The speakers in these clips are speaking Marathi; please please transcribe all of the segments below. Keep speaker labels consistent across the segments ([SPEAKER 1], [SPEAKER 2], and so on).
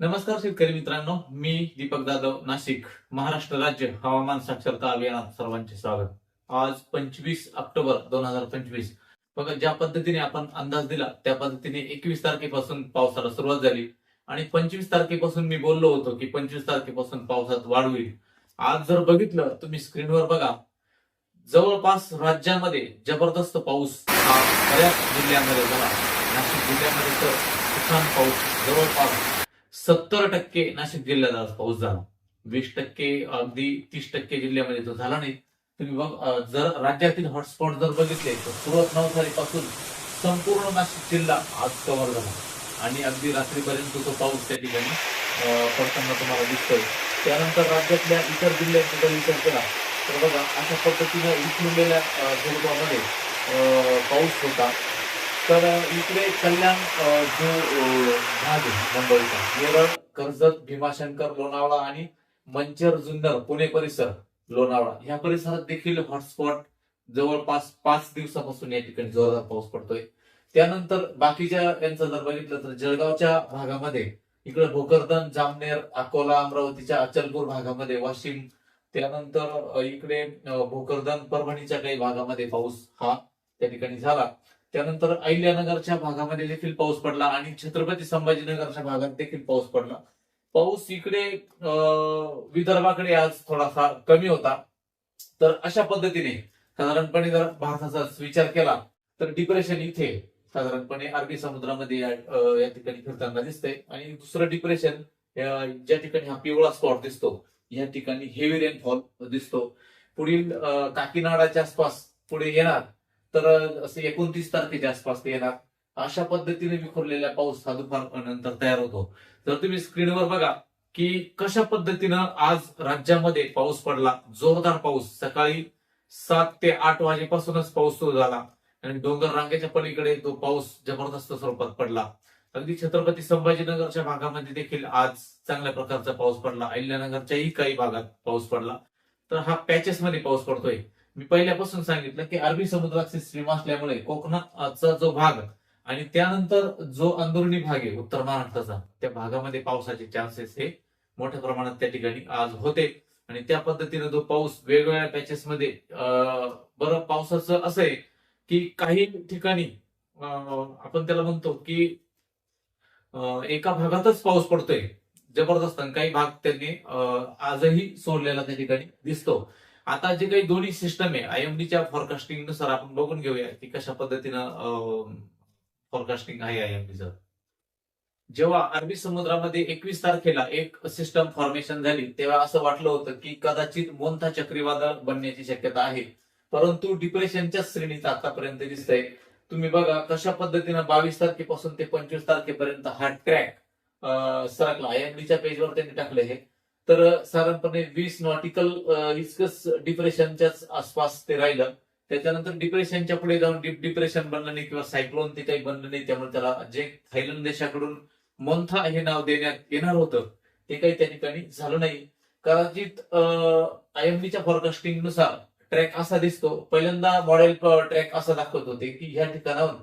[SPEAKER 1] नमस्कार शेतकरी मित्रांनो मी दीपक जाधव नाशिक महाराष्ट्र राज्य हवामान साक्षरता अभियानात सर्वांचे स्वागत. आज पंचवीस ऑक्टोबर दोन हजार पंचवीस. बघा ज्या पद्धतीने आपण अंदाज दिला त्या पद्धतीने एकवीस तारखेपासून पावसाला सुरुवात झाली. आणि पंचवीस तारखेपासून मी बोललो होतो की पंचवीस तारखेपासून पावसात वाढ होईल. आज जर बघितलं तुम्ही स्क्रीनवर बघा. जवळपास राज्यामध्ये जबरदस्त पाऊस हा बऱ्याच जिल्ह्यांमध्ये झाला. नाशिक जिल्ह्यामध्ये तर तुफान पाऊस जवळपास सत्तर टक्के नाशिक जिल्ह्यात आज पाऊस झाला. वीस टक्के अगदी तीस टक्के जिल्ह्यामध्ये तो झाला नाही. तुम्ही बघ जर राज्यातील हॉटस्पॉट जर बघितले तर सुरत तारीखपासून संपूर्ण नाशिक जिल्हा आज कव्हर झाला. आणि अगदी रात्रीपर्यंत तो पाऊस त्या ठिकाणी पडताना तुम्हाला दिसतोय. त्यानंतर राज्यातल्या इतर जिल्ह्यांचा जर विचार केला तर बघा अशा पद्धतीने विखुरलेल्या अं, अं, पाऊस होता. तर इकडे कल्याण जो भाग आहे मुंबईचा नेरळ कर्जत भीमाशंकर लोणावळा आणि मंचर जुन्नर पुणे परिसर लोणावळा या परिसरात देखील हॉटस्पॉट जवळपास पाच दिवसापासून या ठिकाणी जोरदार पाऊस पडतोय. त्यानंतर बाकीच्या यांचं जर बघितलं तर जळगावच्या भागामध्ये इकडे भोकरदन जामनेर अकोला अमरावतीच्या अचलपूर भागामध्ये वाशिम त्यानंतर इकडे भोकरदन परभणीच्या काही भागामध्ये पाऊस हा त्या ठिकाणी झाला. त्यानंतर अहिल्यानगरच्या भागामध्ये देखील पाऊस पडला आणि छत्रपती संभाजीनगरच्या भागात देखील पाऊस पडला. पाऊस इकडे विदर्भाकडे आज थोडासा कमी होता. तर अशा पद्धतीने साधारणपणे जर भारताचा विचार केला तर डिप्रेशन इथे साधारणपणे अरबी समुद्रामध्ये या ठिकाणी फिरताना दिसतंय. आणि दुसरं डिप्रेशन ज्या ठिकाणी हा पिवळा स्पॉट दिसतो या ठिकाणी हेवी रेनफॉल दिसतो. पुढील काकीनाडाच्या आसपास पुढे येणार तर असं एकोणतीस तारखेच्या आसपास ते येणार. अशा पद्धतीने विखुरलेला पाऊस हा दुपार नंतर तयार होतो. तर तुम्ही स्क्रीनवर बघा की कशा पद्धतीनं आज राज्यामध्ये पाऊस पडला. जोरदार पाऊस. सकाळी सात ते आठ वाजेपासूनच पाऊस सुरू झाला. आणि डोंगर रांगेच्या पलीकडे तो पाऊस जबरदस्त स्वरूपात पडला. अगदी छत्रपती संभाजीनगरच्या भागामध्ये देखील आज चांगल्या प्रकारचा पाऊस पडला. अहिल्यानगरच्याही काही भागात पाऊस पडला. तर हा पॅचेस मध्ये पाऊस पडतोय. मी पहिल्यापासून सांगितलं की अरबी समुद्राची स्ट्रीम असल्यामुळे कोकणाचा जो भाग आणि त्यानंतर जो अंदरुणी भाग आहे उत्तर महाराष्ट्राचा त्या भागामध्ये पावसाचे चान्सेस हे मोठ्या प्रमाणात त्या ठिकाणी आज होते. आणि त्या पद्धतीने जो पाऊस वेगवेगळ्या पॅचेस मध्ये अं, बरं पावसाचं असं आहे की काही ठिकाणी अं, आपण त्याला म्हणतो की अं, एका भागातच पाऊस पडतोय. जबरदस्त. आणि काही भाग त्यांनी अं, आजही सोडलेला त्या ठिकाणी दिसतो. आता जे काही दोन्ही सिस्टम आहे आयएमडीच्या फॉरकास्टिंगनुसार आपण बघून घेऊया की कशा पद्धतीनं फॉरकास्टिंग आहे आयएमडीचं जेव्हा अरबी समुद्रामध्ये एकवीस तारखेला एक सिस्टम फॉर्मेशन झाली तेव्हा असं वाटलं होतं की कदाचित मोंथा चक्रीवादळ बनण्याची शक्यता आहे. परंतु डिप्रेशनच्या श्रेणीत आतापर्यंत दिसतंय. तुम्ही बघा कशा पद्धतीनं बावीस तारखेपासून ते पंचवीस तारखेपर्यंत हा ट्रॅक सरकला. आयएमडीच्या पेजवर त्यांनी टाकलं हे. तर साधारणपणे वीस नॉटिकल इतकंच डिप्रेशनच्याच आसपास ते राहिलं. त्याच्यानंतर डिप्रेशनच्या पुढे जाऊन डीप डिप्रेशन बनलं नाही किंवा सायक्लोन ते काही बनलं नाही त्यामुळे त्याला जे थायलंड देशाकडून मोंथा हे नाव देण्यात येणार होतं ते काही त्या ठिकाणी झालं नाही. कदाचित आयएमडीच्या फॉरकास्टिंगनुसार ट्रॅक असा दिसतो. पहिल्यांदा मॉडेल ट्रॅक असा दाखवत होते की ह्या ठिकाणाहून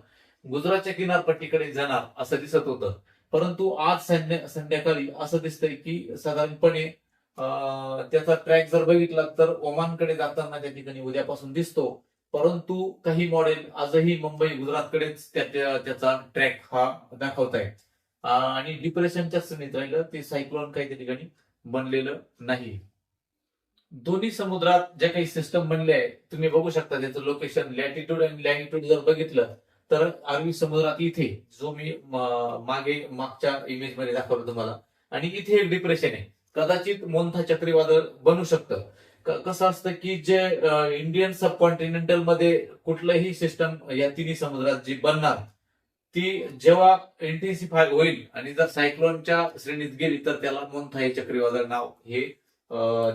[SPEAKER 1] गुजरातच्या किनारपट्टीकडे जाणार असं दिसत होतं. परंतु आज संध्या संध्याकाळी असं दिसतंय की साधारणपणे त्याचा ट्रॅक जर बघितला तर ओमानकडे जाताना त्या ठिकाणी उद्यापासून दिसतो. परंतु काही मॉडेल आजही मुंबई गुजरातकडेच त्याचा ट्रॅक हा दाखवत आहे आणि डिप्रेशनच्या श्रेणीत राहिलं ते सायक्लोन काही त्या ठिकाणी बनलेलं नाही. दोन्ही समुद्रात ज्या काही सिस्टम बनले आहे तुम्ही बघू शकता त्याचं लोकेशन लॅटिट्यूड आणि लँगिट्यूड जर बघितलं तर अरबी समुद्रात इथे जो मी मागे मागच्या इमेजमध्ये दाखवलं तुम्हाला. आणि इथे एक डिप्रेशन आहे. कदाचित मोंथा चक्रीवादळ बनू शकतं. कसं असतं की जे इंडियन सब कॉन्टिनेंटलमध्ये कुठलंही सिस्टम या तिन्ही समुद्रात जी बनणार ती जेव्हा इंटेन्सिफाय होईल आणि जर सायक्लोनच्या श्रेणीत गेली तर त्याला मोंथा हे चक्रीवादळ नाव हे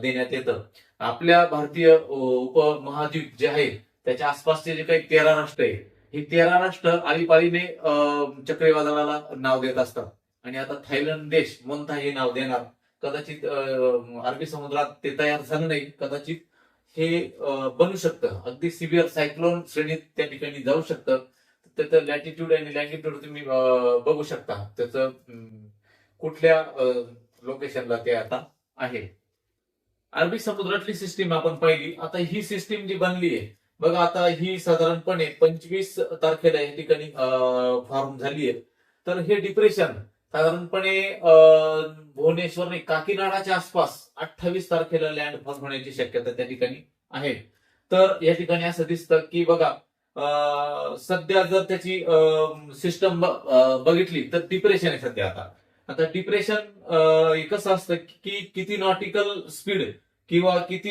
[SPEAKER 1] देण्यात येतं. आपल्या भारतीय उपमहाद्वीप जे आहे त्याच्या आसपासचे जे काही तेरा राष्ट्र आहे हे तेरा राष्ट्र आळीपाळीने चक्रीवादळाला नाव देत असतात. आणि आता थायलंड देश मोंथा हे नाव देणार? कदाचित अरबी समुद्रात ते तयार झालं नाही. कदाचित हे बनू शकतं. अगदी सिव्हिअर सायक्लोन श्रेणीत त्या ठिकाणी जाऊ शकतं. त्याचं लॅटिट्यूड आणि लँगिट्यूड तुम्ही बघू शकता. त्याचं कुठल्या लोकेशनला ते आता आहे. अरबी समुद्रातली सिस्टीम आपण पाहिली. आता ही सिस्टीम जी बनली आहे बघा आता ही साधारणपणे पंचवीस तारखेला या ठिकाणी फॉर्म झाली आहे. तर हे डिप्रेशन साधारणपणे अं, भुवनेश्वर काकीनाडाच्या आसपास अठ्ठावीस तारखेला लँडफॉर्म होण्याची शक्यता त्या ठिकाणी आहे. तर या ठिकाणी असं दिसतं की बघा सध्या जर त्याची सिस्टम बघितली तर डिप्रेशन आहे सध्या आता. आता डिप्रेशन कसं असतं की किती नॉटिकल स्पीड किंवा किती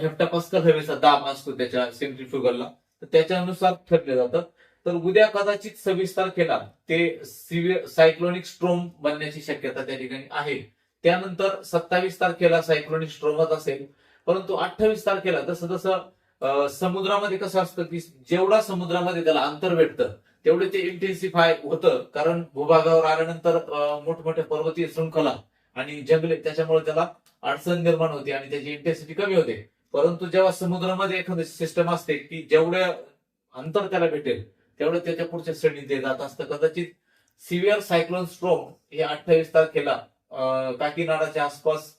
[SPEAKER 1] हेप्टापास्कल हवेचा दाब असतो त्याच्या सेंट्रिफ्युगलला तर त्याच्यानुसार ठरलं जातात. तर उद्या कदाचित सव्वीस तारखेला ते सिव्हिअर सायक्लोनिक स्ट्रोम बनण्याची शक्यता त्या ठिकाणी आहे. त्यानंतर सत्तावीस तारखेला सायक्लोनिक स्ट्रोमच असेल परंतु अठ्ठावीस तारखेला जसं जसं समुद्रामध्ये कसं असतं की जेवढा समुद्रामध्ये त्याला अंतर भेटतं तेवढे ते इंटेन्सिफाय होतं. कारण भूभागावर आल्यानंतर मोठमोठ्या पर्वतीय शृंखला आणि जंगले त्याच्यामुळे त्याला अडचण निर्माण होते आणि त्याची इंटेन्सिटी कमी होते. परंतु जेव्हा समुद्रामध्ये एखादी सिस्टम असते की जेवढं अंतर त्याला भेटेल तेवढं त्याच्या पुढच्या श्रेणीत ते जात असतं. कदाचित सिव्हिअर सायक्लोन स्ट्रोम हे अठ्ठावीस तारखेला काकीनाडाच्या आसपास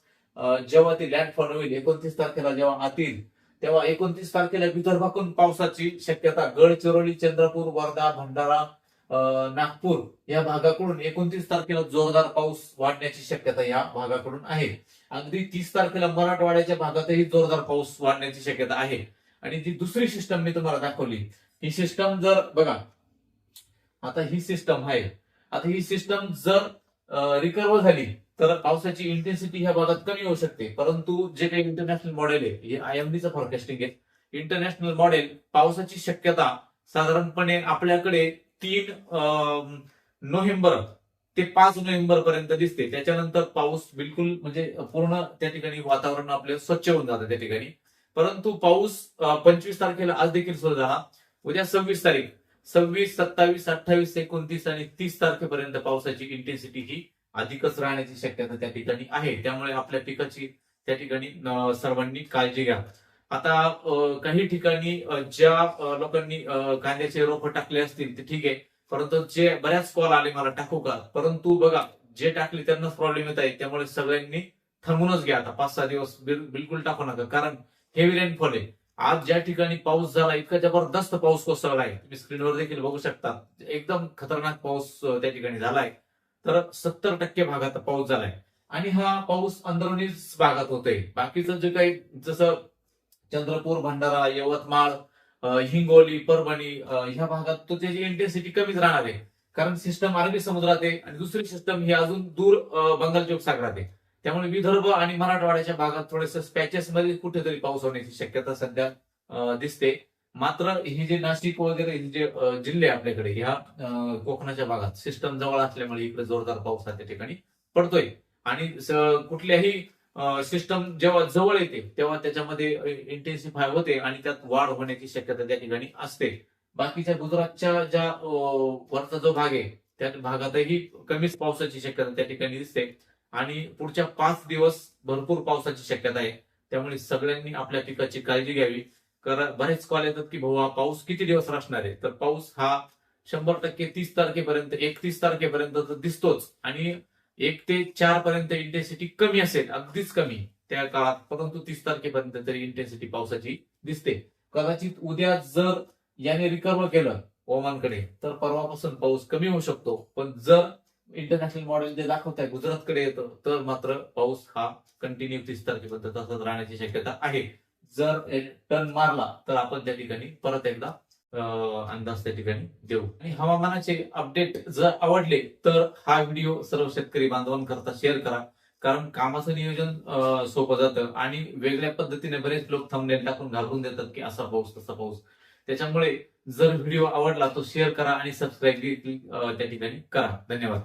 [SPEAKER 1] जेव्हा ती लँडफॉल होईल एकोणतीस तारखेला जेव्हा आतील तेव्हा एकोणतीस तारखेला विदर्भातून पावसाची शक्यता गडचिरोली चंद्रपूर वर्धा भंडारा नागपूर या भागाकडून एकोणतीस तारखेला जोरदार पाऊस वाढण्याची शक्यता या भागाकडून आहे. अगदी तीस तारखेला मराठवाड्याच्या भागातही जोरदार पाऊस वाढण्याची शक्यता आहे. आणि जी दुसरी सिस्टम मी तुम्हाला दाखवली ही सिस्टम जर बघा आता ही सिस्टम आहे. आता ही सिस्टम जर रिकव्हर झाली तर पावसाची इंटेन्सिटी ह्या भागात कमी होऊ शकते. परंतु जे काही इंटरनॅशनल मॉडेल आहे हे आय एम डीचं फॉरकास्टिंग आहे. इंटरनॅशनल मॉडेल पावसाची शक्यता साधारणपणे आपल्याकडे तीन अं, नोव्हेंबर ते पाच नोव्हेंबर पर्यंत दिसते. त्याच्यानंतर पाऊस बिलकुल म्हणजे पूर्ण त्या ठिकाणी वातावरण आपले स्वच्छ होऊन जातं त्या ठिकाणी. परंतु पाऊस पंचवीस तारखेला आज देखील सुरू झाला. उद्या सव्वीस तारीख. सव्वीस सत्तावीस अठ्ठावीस एकोणतीस आणि तीस तारखेपर्यंत पावसाची इंटेन्सिटी ही अधिकच राहण्याची शक्यता त्या ठिकाणी आहे. त्यामुळे आपल्या पिकाची त्या ठिकाणी सर्वांनी काळजी घ्या. आता काही ठिकाणी ज्या लोकांनी कांद्याचे रोप टाकले असतील ते ठीक आहे. परंतु जे बऱ्याच कॉल आले मला टाकू का? परंतु बघा जे टाकले त्यांनाच प्रॉब्लेम येत आहे त्यामुळे सगळ्यांनी थांबूनच घ्या आता. पाच सहा दिवस बिल- बिलकुल टाकू नका. कारण हेवी रेनफॉल आहे. आज ज्या ठिकाणी पाऊस झाला इतका जबरदस्त पाऊस कोसळला आहे. तुम्ही स्क्रीनवर देखील बघू शकता. एकदम खतरनाक पाऊस त्या ठिकाणी झालाय. तर सत्तर टक्के भागात पाऊस झालाय. आणि हा पाऊस अंदरुनीच भागात होतोय. बाकीचं जे काही जसं चंद्रपूर भंडारा यवतमाळ हिंगोली परभणी ह्या भागात तो त्याची इंटेन्सिटी कमीच राहणार आहे. कारण सिस्टम अरबी समुद्रात आहे आणि दुसरी सिस्टम ही अजून दूर बंगालच्या उपसागरात आहे. त्यामुळे विदर्भ आणि मराठवाड्याच्या भागात थोडेस स्पॅचेस मध्ये कुठेतरी पाऊस होण्याची शक्यता सध्या दिसते. मात्र हे जे नाशिक वगैरे हे जे जिल्हे आपल्याकडे ह्या कोकणाच्या भागात सिस्टम जवळ असल्यामुळे इकडे जोरदार पाऊस त्या ठिकाणी पडतोय. आणि कुठल्याही सिस्टम जेव्हा जवळ येते तेव्हा त्याच्यामध्ये इंटेन्सिफाय होते आणि त्यात वाढ होण्याची शक्यता त्या ठिकाणी असते. बाकीच्या गुजरातच्या ज्या वरचा जो भाग आहे त्या भागातही कमीच पावसाची शक्यता त्या ठिकाणी दिसते. आणि पुढच्या पाच दिवस भरपूर पावसाची शक्यता आहे. त्यामुळे सगळ्यांनी आपल्या पिकाची काळजी घ्यावी. कारण बरेच कॉल येतात की भाऊ हा पाऊस किती दिवस असणार आहे? तर पाऊस हा शंभर टक्के तीस तारखेपर्यंत एकतीस तारखेपर्यंत तर दिसतोच. आणि एक ते चार पर्यंत इंटेन्सिटी कमी असेल अगदीच कमी. त्या काळात परंतु तीस तारखेपर्यंत तरी इंटेन्सिटी पावसाची दिसते. कदाचित उद्या जर याने रिकव्हर केलं ओमानकडे तर परवापासून पाऊस कमी होऊ शकतो. पण जर इंटरनॅशनल मॉडेल जे दाखवत आहे गुजरातकडे येतं तर मात्र पाऊस हा कंटिन्यू तीस तारखेपर्यंत तसंच राहण्याची शक्यता आहे. जर टर्न मारला तर आपण त्या ठिकाणी परत एकदा अंदाज त्या ठिकाणी देऊ. आणि हवामानाचे अपडेट जर आवडले तर हा व्हिडिओ सर्व शेतकरी बांधवांकरता शेअर करा. कारण कामाचं नियोजन सोपं जातं आणि वेगळ्या पद्धतीने बरेच लोक थंबनेल टाकून घालून देतात की असा पाऊस तसा पाऊस. त्याच्यामुळे जर व्हिडिओ आवडला तो शेअर करा आणि सबस्क्राईब त्या ठिकाणी करा. धन्यवाद.